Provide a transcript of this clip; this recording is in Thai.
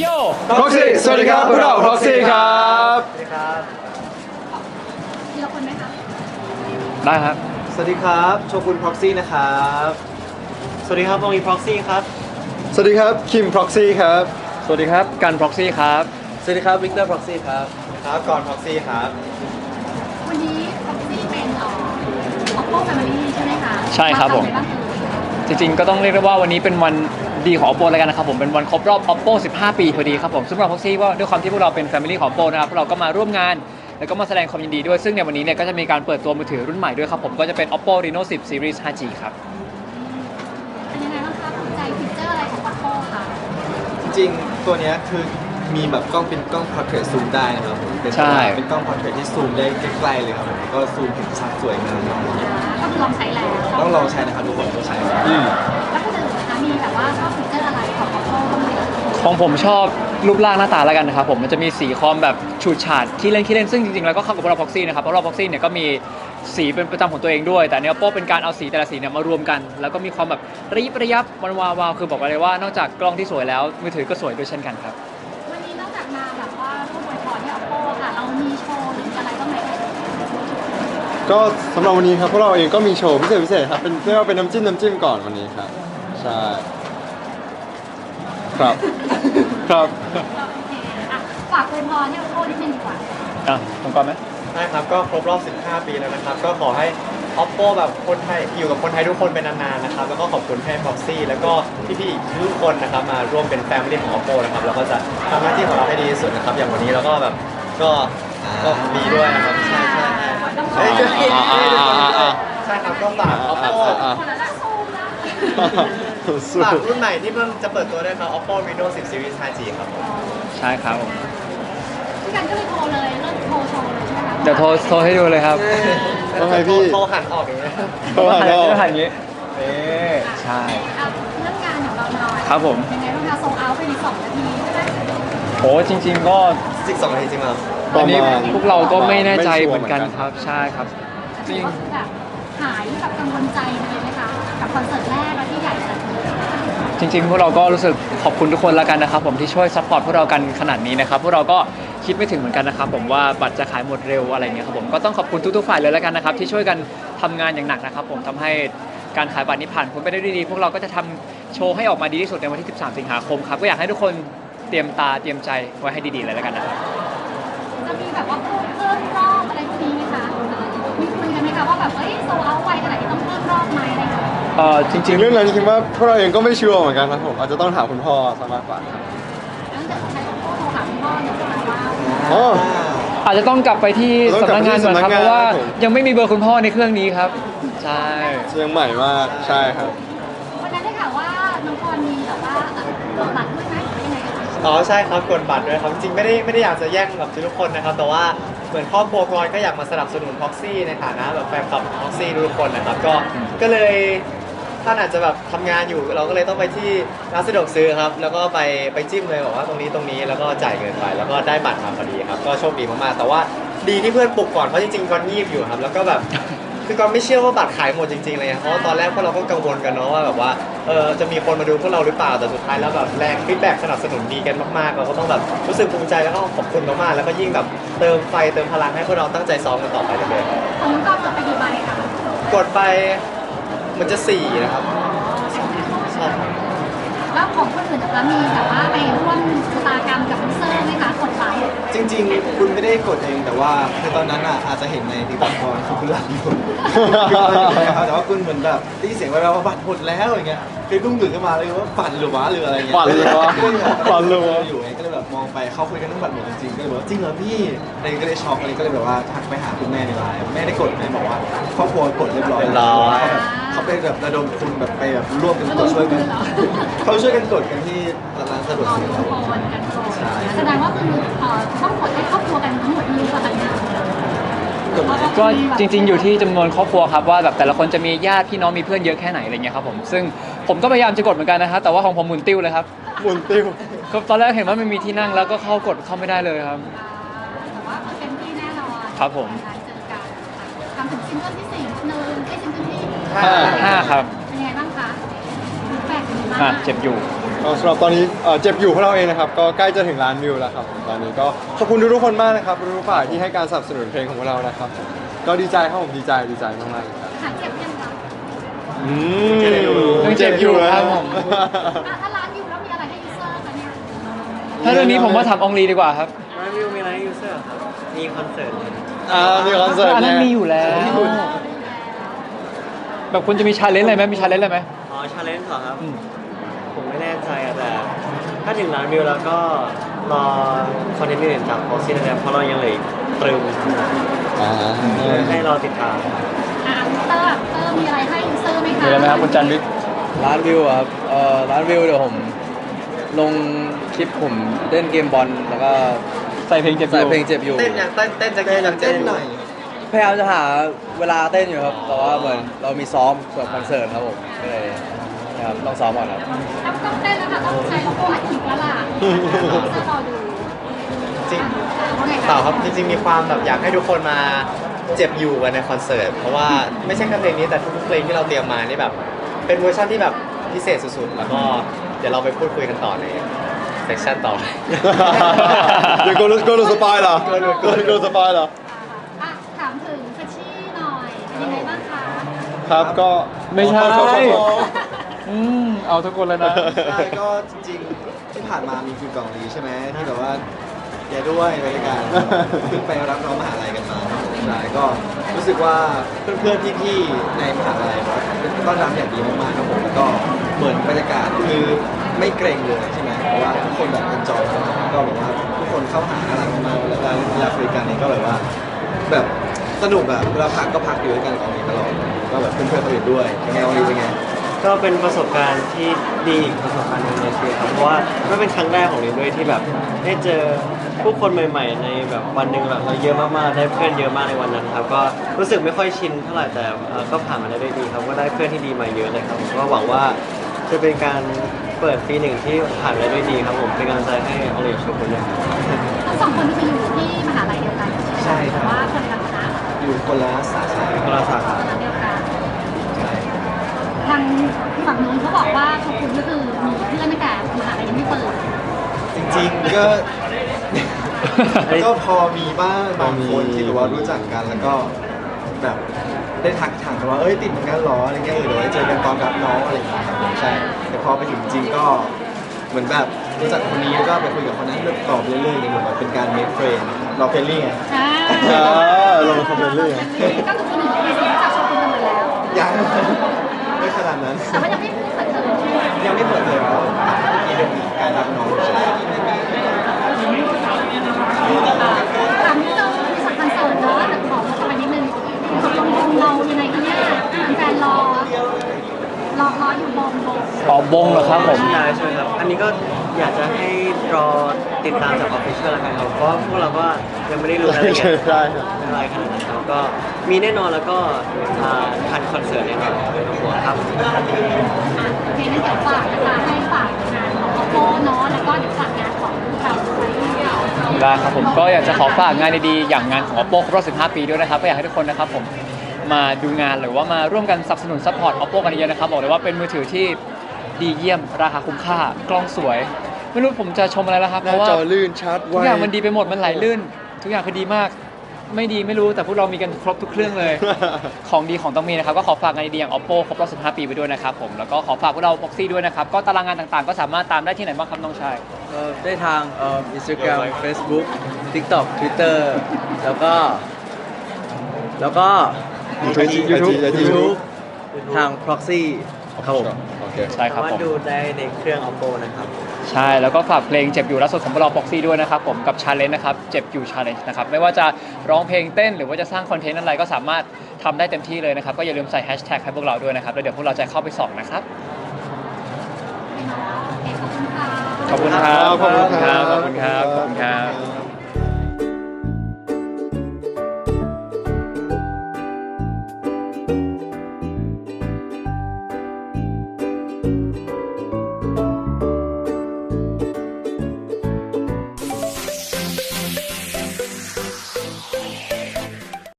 โย Proxy สวัสดีครับพวกเรา Proxy ครับ ทีละคนไหมคะได้ครับ สวัสดีครับโชกุน Proxy นะครับ สวัสดีครับตรงนี้ Proxy ครับ สวัสดีครับคิม Proxy ครับ สวัสดีครับกัน proxy ครับ สวัสดีครับวิกเตอร์ Proxy ครับครับก่อน Proxy ครับวันนี้ Proxy เป็นเอ่อ Oppo Family ใช่ไหมคะใช่ครับผมทำอะไางเอ่ยจริงๆก็ต้องเรียกได้ว่าวันนี้เป็นวัน ดีของ oppo แล้วกันนะครับผมเป็นวันครบรอบ oppo 15 ปีพอดีครับผมซึ่งเรา proxy ว่าด้วยความที่พวกเราเป็น family ของ oppo นะครับพวกเราก็มาร่วมงาน แล้วก็มาแสดงความยินดีด้วยซึ่งในวันนี้เนี่ยก็จะมีการเปิดตัวมือถือรุ่นใหม่ด้วยครับผมก็จะเป็น oppo reno 10 series 5g ครับ เป็นยังไงบ้างคะภูมิใจฟีเจอร์อะไรของ Oppo ค่ะจริงๆตัวเนี้ยคือมีแบบกล้องเป็นกล้อง portrait zoom ได้นะครับผมเป็นใช่ เป็นกล้อง portrait ที่ซูมได้ใกล้ๆเลยครับผมก็ซูมเห็นชัดสวยงามมากก็คือลองใช้แล้วต้องลองใช้นะครับทุกคนต้องใช้ อืมแล้ วก็จะนะคะมีแบบว่าชอบฟีเจอร์อะไรของ Oppo บ้างไหมของผมชอบรูปร่างหน้าตาแล้วกันนะครับผมมันจะมีสีคอมแบบฉูดฉาดขี้เล่นขี้เล่นซึ่งจริงๆแล้วก็เข้ากับพวกเรา proxy นะครับเพราะเรา proxy เนี่ยก็มีสีเป็นประจำของตัวเองด้วย แต่เนี้ยโป้เป็นการเอาสีแต่ละสีเนี่ยมารวมกัน แล้วก็มีความแบบระยิบระยับวันวาวาวคือบอกเลยว่านอกจากกล้องที่สวยแล้วมือถือก็สวยด้วยเช่นกันครับวันนี้นอกจากมาแบบว่าร่วมอวยพรให้ Oppo ค่ะเรามีโชว์หรืออะไรบ้างไหมเอ่ยก็สำหรับวันนี้ครับพวกเราเองก็มีโชว์พิเศษพิเศษครับเป็นเรียกว่าเป็นน้ำจิ้มน้ำจิ้มก่อนวันนี้ครับใช่ ครับ ครับโอเคอะฝากอวยพรให้ Oppo นิดนึงดีกว่า อะตรงก่อนไหม ใช่ครับก็ครบรอบ 15 ปีแล้วนะครับ ก็ขอให้ Oppo แบบคนไทยอยู่กับคนไทยทุกคนเป็นนานๆนะครับ แล้วก็ขอบคุณให้ Proxy แล้วก็พี่ๆทุกคนนะครับมาร่วมเป็น Family ของ Oppo นะครับแล้วก็จะทำหน้าที่ของเราให้ดีที่สุดนะครับอย่างวันนี้เราก็แบบก็ก็มีด้วยนะครับใช่ใช่ใช่ต้องขอเฮ้ยอ่าอ่าอ่าอ่าใช่ครับก็ฝาก Oppo อ่าคนละซูมนะ สู้ฝากรุ่นใหม่ที่เพิ่งจะเปิดตัวด้วยครับ Oppo Reno 10 Series 5G ครับผมใช่ครับผมพี่กันก็เลยโทรเลยเริ่มโทรโชว์เลยใช่ไหมคะเดี๋ยวโทรโทรให้ดูเลยครับทำไมพี่ โทรหันออกอย่างเงี้ยโทรหาเราจะหันอย่างนี้ใช่ เอาเรื่องงานของเราหน่อยครับผม ยังไงบ้างคะโซเอาไปในสองนาทีใช่ไหมโหจริง ๆ ก็สิบสองนาทีจริงเหรอประอันนี้มาณ พวกเราก็ไม่แน่ใจไม่ชัวร์เหมือนกันเหมือนกันครับใช่ครับ จริงก็คือแบบหายแบบกังวลใจเลยไหมคะกับคอนเสิร์ตแรกแล้วที่ใหญ่ขนาดนี้ จริงๆ พวกเราก็รู้สึกขอบคุณทุกคนแล้วกันนะครับ ผมที่ช่วยซัพพอร์ตพวกเรากันขนาดนี้นะครับพวกเราก็คิดไม่ถึงเหมือนกันนะครับ ผมว่าบัตรจะขายหมดเร็วอะไรเงี้ยครับผมก็ต้องขอบคุณทุกๆฝ่ายเลยแล้วกันนะครับที่ช่วยกันทำงานอย่างหนักนะครับ ผมทำให้การขายบัตรนี้ผ่านพ้นไปได้ด้วยดี พวกเราก็จะทำโชว์ให้ออกมาดีที่สุดในวันที่ 13 สิงหาคมครับก็อยากให้ทุกคนเตรียมตาเตรียมใจไว้ให้ดีๆเลยแล้วกันนะครับ จะมีแบบว่าเพิ่มเพิ่มรอบอะไรพวกนี้ไหมคะมีคุยกันไหมคะว่าแบบเอ้ยโซเอาไวขนาดนี้ต้องเพิ่มรอบไหมอะไรอย่างเงี้ย เอ่อจจริริงงๆ เรื่องนั้นคิดว่าพวกเราเองก็ไม่ชัวร์เหมือนกันครับผมอาจจะต้องถามคุณพ่อซะมากกว่าครับตั้งแต่ใช้โทรหาคุณพ่อเนี่ยนะคะว่าอ๋อๆอาจจะต้องกลับไปที่ต้องสำกลันับกไปงานที่ก่อนครับสำนักงานเพราะว่าครับผม ยังไม่มีเบอร์คุณพ่อในเครื่องนี้ครับ ใช่ยังใหม่มากใช่ครับ วันนั้นได้ข่าวว่าน้องพรมีแบบว่าเอ่อกดบัตรด้วยไหมหรือยังไงเอ่ยอ๋อใช่ครับกดบัตรด้วยครับจริงๆไม่ได้ไม่ได้อยากจะแย่งกับทุกคนนะครับแต่ว่าเหมือนครอบครัวกรอยก็อยากมาสนับสนุนพ็อกซี่ในฐานะแบบแฟนคลับพ็อกซี่ทุกคนนะครับก็ก็เลย ท่านอาจจะแบบทำงานอยู่ เราก็เลยต้องไปที่ร้านสะดวกซื้อครับ แล้วก็ไปไปจิ้มเลยบอกว่าตรงนี้ตรงนี้แล้วก็จ่ายเงินไปแล้วก็ได้บัตรมาพอดีครับ ก็โชคดีมากๆแต่ว่าดีที่เพื่อนปลุกก่อนเพราะจริงๆก่อนงีบอยู่ครับ แล้วก็แบบคือก่อนไม่เชื่อว่าบัตรขายหมดจริงๆเลยอะเพราะว่าตอนแรกพวกเราก็กังวลกันเนาะว่าแบบว่าเออจะมีคนมาดูพวกเราหรือเปล่าแต่สุดท้ายแล้วแบบแรงฟีดแบ็กสนับสนุนดีกันมากๆเราก็ต้องแบบรู้สึกภูมิใจแล้วก็ขอบคุณมากๆแล้วก็ยิ่งแบบเติมไฟเติมพลังให้พวกเราตั้งใจซ้อมกันต่อไปเลยของน้องกอล์ฟกดไปกี่ใบคะกดไป มันจะสี่นะครับใช่แล้วของคนอื่นนะคะมีแบบว่าไปร่วมชะตากรรมกับยูเซอร์ไหมคะกดไลค์จริง ๆ คุณไม่ได้กดเองแต่ว่าคือตอนนั้นอะอาจจะเห็นในติ๊กต็อกก่อนคือคุณหลับอยู่คืออะไรอย่างเงี้ยครับแต่ว่าคุณเหมือนแบบได้ยินเสียงแววๆว่าบัตรหมดแล้วอย่างเงี้ยคือตุ้งตื่นขึ้นมาเลยว่าฝันหรือวะหรืออะไรเงี้ยฝันหรือวะก็เลยแบบฝันหรือวะ อยู่ไงก็เลยแบบม องไปเขาคุยกันเรื่องบัตรหมดจริงๆก็เลยบอกว่าจริงเหรอพี่อะไรก็เลยช็อกอะไรก็เลยแบบว่าทักไปหาคุณแม่ในไลน์แม่ได้กดแม่บอกว่าครอบครัวกดเรียบร้อยเรียบร้อย เขาแบบเขาไปแบบระดมทุนแบบไปแบบร่วมกันกดช่วยกันเขาช่วยกันกดกันที่ร้านสะดวกรอซื้อทุครักบคนกันก่อนใช่ แสดงว่าคือเอ่อต้องกดให้ครอบครัวกันทั้งหมดมีพลังงานกดไหมก็จริงๆอยู่ที่จำนวนครอบครัวครับว่าแบบแต่ละคนจะมีญาติพี่น้องมีเพื่อนเยอะแค่ไหนอะไรเงี้ยครับผมซึ่งผมก็พยายามจะกดเหมือนกันนะครับแต่ว่าของผมหมุนติ้วเลยครับ หมุนติ้ว ก็ตอนแรกเห็นว่ามันมีที่นั่งแล้วก็เข้ากดเข้าไม่ได้เลยครับ แต่ว่าเต็มที่แน่นอนครับผมการเจอกันทำถึงซิงเกิลที่สี่หนึ่งไอ้ซิงเกิลที่ห้าห้าครับเป็นยังไงบ้างคะฟีดแบ็กเป็นยังไงบ้างอะเจ็บอยู่เก็สำหรับตอนนี้เอ่อเจ็บอยู่พวกเราเองนะครับ ก็ใกล้จะถึงล้านวิวแล้วครับผมตอนนี้ก็ขอบคุณทุกๆคนมากนะครับทุกๆฝ่ายที่ให้การสนับสนุนเพลงของพวกเรานะครับผมก็ดีใจครับผมดีใจดีใจมากๆเลยครับหายเจ็บยังคะอืมยังเจ็บอยู่ครับผม อะถ้าร้าน ถ้าเรื่องนี้ผมว่าถามอองลีดีกว่าครับร้านวิวมีอะไรยูเซอร์ครับมีคอนเสิร์ตอ่ามีคอนเสิร์ตอันนั้นไงมีอยู่แล้ว แบบคุณจะมีชาเลนจ์อะไรไหมมีชาเลนจ์อะไรไหมอ๋อชาเลนจ์เหรอครับอืมผมไม่แน่ใจอะแต่ถ้าถึงล้านวิวแล้วก็รอคอนเทนต์อื่นจากโพสต์นะครับเพราะเรายังเหลืออีกตรึมอ่าให้เราติดตามอะเตอร์เตอร์มีอะไรให้ยูเซอร์ไหมมีคะอะไรไหมครับคุณจันวิทย์ร้านวิวอะครับเอ่อร้านวิวเดี๋ยวผม ลงคลิปผมเล่นเกมบอลแล้วก็ใส่เพลงเจ็บอใส่ยู่เพลงเจ็บอยู่ เต้นอย่างเต้นเต้นจะเต้นอย่างเต้นหน่อยพยายามจะหาเวลาเต้นอยู่ครับ แต่ว่าเหมือนเรามีซ้อมสำหรับคอนเสิร์ตครับผมก็เลยนะครับต้องซ้อมก่อนครับ ต้องต้องเต้นแล้วค่ะต้องใช้โลโก้อัดคลิปแล้วล่ะเตอร์รอดูจริงว่าไงคะเปล่าครับจริงๆมีความแบบอยากให้ทุกคนมาเจ็บอยู่กันในคอนเสิร์ต เพราะว่าไม่ใช่แค่เพลงนี้แต่ทุกๆเพลงที่เราเตรียมมานี่แบบ เป็นเวอร์ชันที่แบบพิเศษสุดๆ แล้วก็เดี๋ยวเราไปพูดคุยกันต่อในเซสชั่นต่อไปเดี๋ยวโกลุโกลุสปายเหรอโกลุโกลุโกลุสปายเหรอ อะถามถึงเฟชชี่หน่อยเป็นยังไงบ้างคะครับก็ไม่ใช่ขอโทษขอโทษอืมเอาทุกคนเลยนะ ใช่ก็จริงๆที่ผ่านมามีฟิลกล่องลีใช่ไหมที่แบบว่า แกด้วยไปด้วยกันเพิ่งไปรับน้องมหาลัยกันมาใช่ก็รู้สึกว่าเพื่อนๆพี่ๆในมหาลัยต้อนรับอย่างดีมากๆครับผมแล้วก็เหมือนบรรยากาศคือไม่เกรงเลยใช่ไหมเพราะว่าทุกคนแบบเอนจอยก็แบบว่าทุกคนเข้าหาอะไรมากๆเวลาเวลาคุยกันนี่ก็แบบว่าแบบสนุกอะเวลาพักก็พักอยู่ด้วยกันกองนี้ตลอดก็แบบเพื่อนๆคนอื่นด้วยเป็นไงวันนี้เป็นไง ก็เป็นประสบการณ์ที่ดีอีกประสบการณ์หนึงในชีวิตครับเพราะว่าก็เป็นครั้งแรกของลินด้วยที่แบบ ได้เจอผู้คนใหม่ ๆ ในแบบวันหนึ่งแบบเราเยอะมากๆได้เพื่อนเยอะมากในวันนั้นครับก็รู้สึกไม่ค่อยชินเท่าไหร่แต่เอ่อก็ผ่านมาได้ด้วยดีครับ ก็ได้เพื่อนที่ดีมาเยอะเลยครับผมก็หวังว่าจะเป็นการเปิดปีหนึ่งที่ผ่านไปด้วยดีครับผมเป็นกำลังใจให้ออลิฟทุกคนด้วยครับ ทั้งสองคนที่ไปอยู่ที่มหาลัยเดียวกันใช่ครับ แต่ว่าคนละคณะอยู่คนละสาขาคนละสาขาคณะเดียวกัน ใช่ ทาง ฝั่งนู้นเขาบอกว่าขอบคุณก็คือมีเพื่อนตั้งแต่มหาลัยยังไม่เปิดจริงๆก็ ก็พอมีบ้างบางคนที่แบบว่ารู้จักกันแล้วก็แบบได้ทักถามกันว่าเอ้ยติดเหมือนกันเหรออะไรเงี้ยเออเดี๋ยวไว้เจอกันตอนรับน้องอะไรอย่างเงี้ยครับผมใช่ แต่พอไปถึงจริงก็เหมือนแบบรู้จักคนนี้แล้วก็ไปคุยกับคนนั้นตอบเรื่อยๆอย่างเหมือนแบบเป็นการ make friend เราเฟรนลี่ไงอ่าเออลงมาคอมเมนต์เลยก็คือคนอื่นเคยรู้จักชอบคุณกันหมดแล้ว ยังไม่ข นาดนั้น แต่ว่ายังไม่เปิดเทอมใช่ไหมยังไม่เปิดเลยครับนี่เป็นการรับน้องใช่ถามนิดนึงมีสักคอนเสิร์ตเนอะแต่ขอเข้าไปนิดนึงตกลงวงเรายังไงคะเนี่ยแฟนรอรอรออยู่วงวงออกบงเหรอครับผม ใช่ใช่ครับ อันนี้ก็ อยากจะให้รอติดตามจากออฟฟิเชียลแล้วกันครับเพราะว่าพวกเราก็ยังไม่ได้รู้รายละเอียดใช่ครับ อะไรขนาดนั้นครับก็มีแน่นอนแล้วก็อ่าทันคอนเสิร์ตแน่นอนไม่ต้องห่วงครับโอเคงั้นเดี๋ยวฝากนะคะให้ฝากงานของ Oppo เนาะแล้วก็เดี๋ยวฝากงานของเราไว้ได้ครับผมก็อยากจะขอฝากงานดีๆอย่างงานของ Oppo ครบรอบ15 ปีด้วยนะครับก็อยากให้ทุกคนนะครับผมมาดูงานหรือว่ามาร่วมกันสนับสนุนซัพพอร์ต Oppo กันเยอะๆนะครับบอกเลยว่าเป็นมือถือที่ ดีเยี่ยม ราคาคุ้มค่า กล้องสวย ไม่รู้ผมจะชมอะไรแล้วครับ หเพน้าราะว่าจอลื่นชัดทุกอย่างมันดีไปหมดมันไหลลื่น ทุกอย่างคือดีมาก ไม่ดีไม่รู้แต่พวกเรามีกันครบทุกเครื่องเลย ของดีของต้องมีนะครับ ก็ขอฝากงานดีๆอย่าง Oppo ครบรอบ15 ปีไปด้วยนะครับผมแล้วก็ขอฝากพวกเรา Boxy ด้วยนะครับ ก็ตารางงานต่างๆ ก็สามารถตามได้ที่ไหนบ้างครับน้องชาย เอ่อได้ทางเอ่อ Instagram Facebook TikTok Twitter แล้วก็ แล้วก็ YouTube YouTube YouTube ทาง Proxy ครับผมโอเค ใช่ครับสามารผถมดูได้ในเครื่อง Oppo นะครับ ใช่ แล้วก็ฝากเพลงเจ็บอยู่ล่าสุดของพวกเรา Boxy ด้วยนะครับผมกับชาเลนจ์นะครับเจ็บอยู่ชาเลนจ์นะครับไม่ว่าจะร้องเพลงเต้นหรือว่าจะสร้างคอนเทนต์อะไรก็สามารถทำได้เต็มที่เลยนะครับก็อย่าลืมใส่แฮชแท็กให้พวกเราด้วยนะครับแล้วเดี๋ยวพวกเราจะเข้าไปส่องนะครับโอเคขอบคุณค่ะขอบคุณครับขอบคุณครับขอบคุณครับขอบคุณครับ